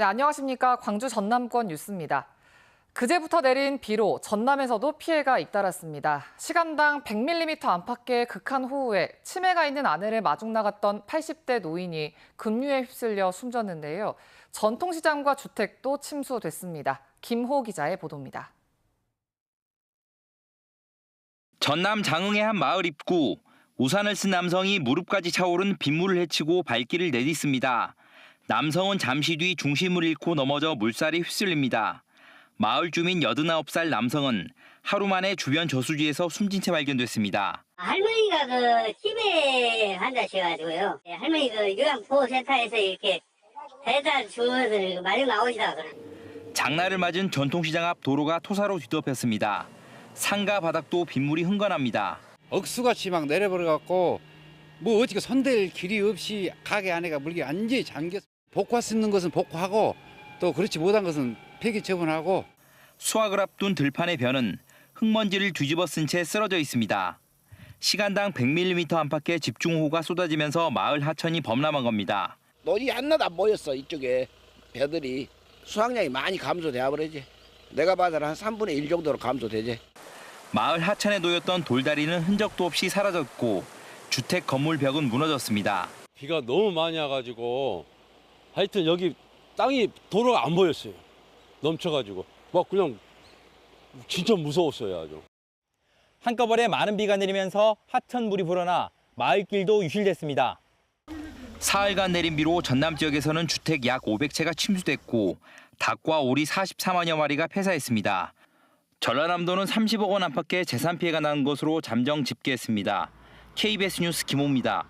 네, 안녕하십니까. 광주 전남권 뉴스입니다. 그제부터 내린 비로 전남에서도 피해가 잇따랐습니다. 시간당 100mm 안팎의 극한 호우에 치매가 있는 아내를 마중 나갔던 80대 노인이 급류에 휩쓸려 숨졌는데요. 전통시장과 주택도 침수됐습니다. 김호 기자의 보도입니다. 전남 장흥의 한 마을 입구 우산을 쓴 남성이 무릎까지 차오른 빗물을 헤치고 발길을 내딛습니다. 남성은 잠시 뒤 중심을 잃고 넘어져 물살에 휩쓸립니다. 마을 주민 89살 남성은 하루 만에 주변 저수지에서 숨진 채 발견됐습니다. 할머니가 그 치매 환자셔가지고요. 예, 할머니 그 요양보호센터에서 이렇게 배달 주워서 마중 나오시다 그래. 장날을 맞은 전통시장 앞 도로가 토사로 뒤덮였습니다. 상가 바닥도 빗물이 흥건합니다. 억수같이 막 내려버려갖고 뭐 어떻게 손댈 길이 없이 가게 안에가 물이 완전히 잠겼어. 복화 쓰는 것은 복화하고 또 그렇지 못한 것은 폐기 처분하고 수확을 앞둔 들판의 벼는 흙먼지를 뒤집어 쓴 채 쓰러져 있습니다. 시간당 100mm 안팎의 집중호우가 쏟아지면서 마을 하천이 범람한 겁니다. 논이 하나도 안 보였어 이쪽에 배들이 수확량이 많이 감소돼 버리지 내가 봐서는 한 3분의 1 정도로 감소되지 마을 하천에 놓였던 돌다리는 흔적도 없이 사라졌고 주택 건물 벽은 무너졌습니다. 비가 너무 많이 와가지고 하여튼 여기 땅이 도로가 안 보였어요. 넘쳐가지고 막 그냥 진짜 무서웠어요 아주. 한꺼번에 많은 비가 내리면서 하천 물이 불어나 마을길도 유실됐습니다. 사흘간 내린 비로 전남 지역에서는 주택 약 500채가 침수됐고 닭과 오리 44만여 마리가 폐사했습니다. 전라남도는 30억 원 안팎의 재산 피해가 난 것으로 잠정 집계했습니다. KBS 뉴스 김호입니다.